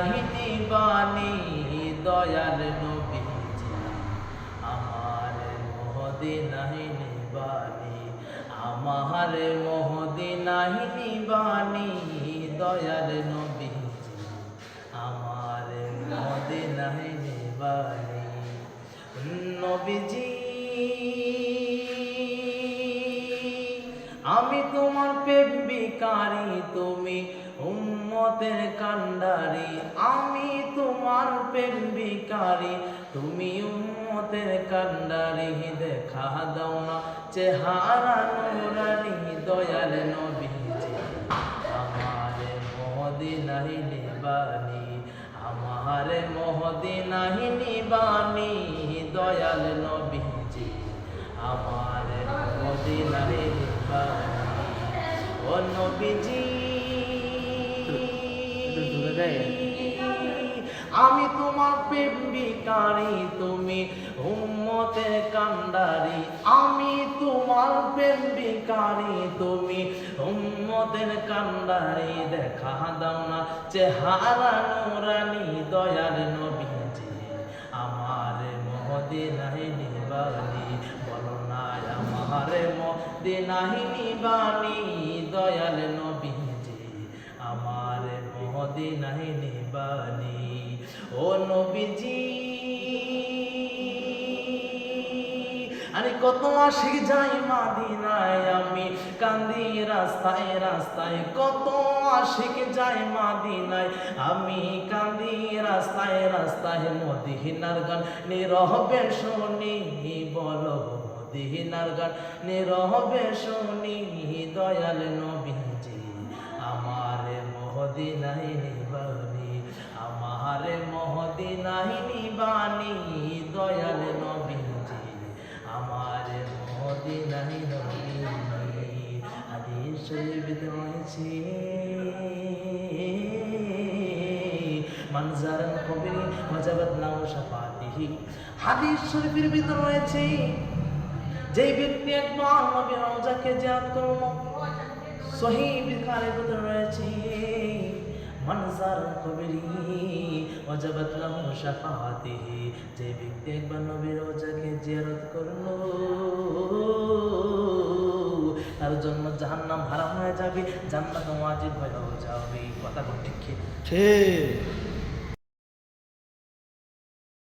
নাহিনি বাণী, দয়াল নবীজি আমার মহদিনাহিনী বাণী, আমার মহদিনাহিনী বাণী, দয়াল নবীজি আমার মহদিনাহিনী বাণী, নবীজি। আমি তোমার প্রেম বিকারী তুমি উম্মতের কান্ডারি, আমি তোমার প্রেম বিকারী তুমি উম্মতের কান্ডারি, দেখা দাও না। চেহারা নুরানি, দয়াল নবীজি। আমার মহদিনাহি নিবানি, আমার মহদিনাহি নিবানি, দয়াল নবীজি। আমার মদিনাহে নিবানি। ও নবীজি আমি তোমার প্রেম বিকারী তুমি উম্মতের কান্ডারি। আমি তোমার প্রেম বিকারী তুমি উম্মতের কান্ডারি। দেখা দাও না চেহারা নুরানি, দয়াল নবীজি। আমার মহদিনাহি নিবানি, বলো না আমার মদিনাহি নিবানি, দয়াল আমার মহদিনাহি নিবানি ও নবীজি, আরে কত আশিক যাই মাদিনায়, আমি কান্দি রাস্তায় রাস্তায়, কত আশিক যাই মাদিনায়, আমি কান্দি রাস্তায় রাস্তায় মদিনার গান নিরহবে শুনি, বলো মদিনার গান নিরহবে শুনি, দয়াল নবীজি। মহদিনাই নিবানি, আমার মহদিনাই নিবানি, দয়াল নবীজি, আমার মহদিনাই নবীজি। হাদিস শরীফ রয়েছে মানজারান কবিরি ওয়াজাবাত লাহু শাফাতিহি হাদিস শরীফের ভিতর রয়েছে, যেই ব্যক্তি একবার নবী রওজাকে জিয়ারত করল সহি বিখারের ভিতর রয়েছে। মানজার কবিরি, ওয়াজাবাত লাহু শাফাতিহি। যে ব্যক্তি একবার নবীর রোজাকে জিয়ারত করল, তার জন্য জাহান্নাম হারাম হয়ে যাবে, জান্নাত ওয়াজিব হয়ে যাবে। কথা ঠিক ঠিক।